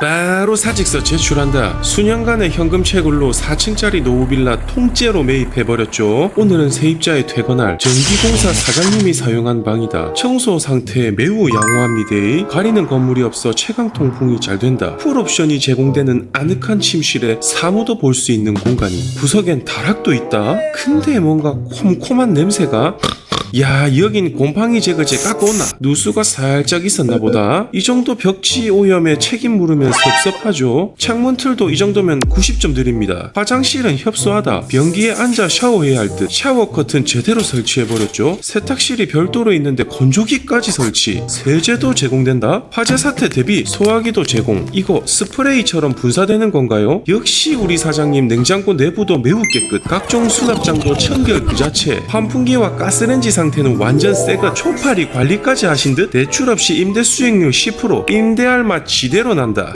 바로 사직서 제출한다. 수년간의 현금 채굴로 4층짜리 노후빌라 통째로 매입해버렸죠. 오늘은 세입자의 퇴근할 전기공사 사장님이 사용한 방이다. 청소 상태 매우 양호합니다. 가리는 건물이 없어 채광 통풍이 잘 된다. 풀옵션이 제공되는 아늑한 침실에 사무도 볼 수 있는 공간이. 구석엔 다락도 있다. 근데 뭔가 콤콤한 냄새가 야 여긴 곰팡이 제거제 깎고 온나? 누수가 살짝 있었나 보다. 이 정도 벽지 오염에 책임 물으면 섭섭하죠. 창문 틀도 이 정도면 90점 드립니다. 화장실은 협소하다. 변기에 앉아 샤워해야 할 듯. 샤워 커튼 제대로 설치해버렸죠. 세탁실이 별도로 있는데 건조기까지 설치. 세제도 제공된다. 화재 사태 대비 소화기도 제공. 이거 스프레이처럼 분사되는 건가요? 역시 우리 사장님 냉장고 내부도 매우 깨끗. 각종 수납장도 청결 그 자체. 환풍기와 가스렌지 상 태는 완전 새거 초파리 관리까지 하신 듯 대출 없이 임대 수익률 10% 임대할 맛 지대로 난다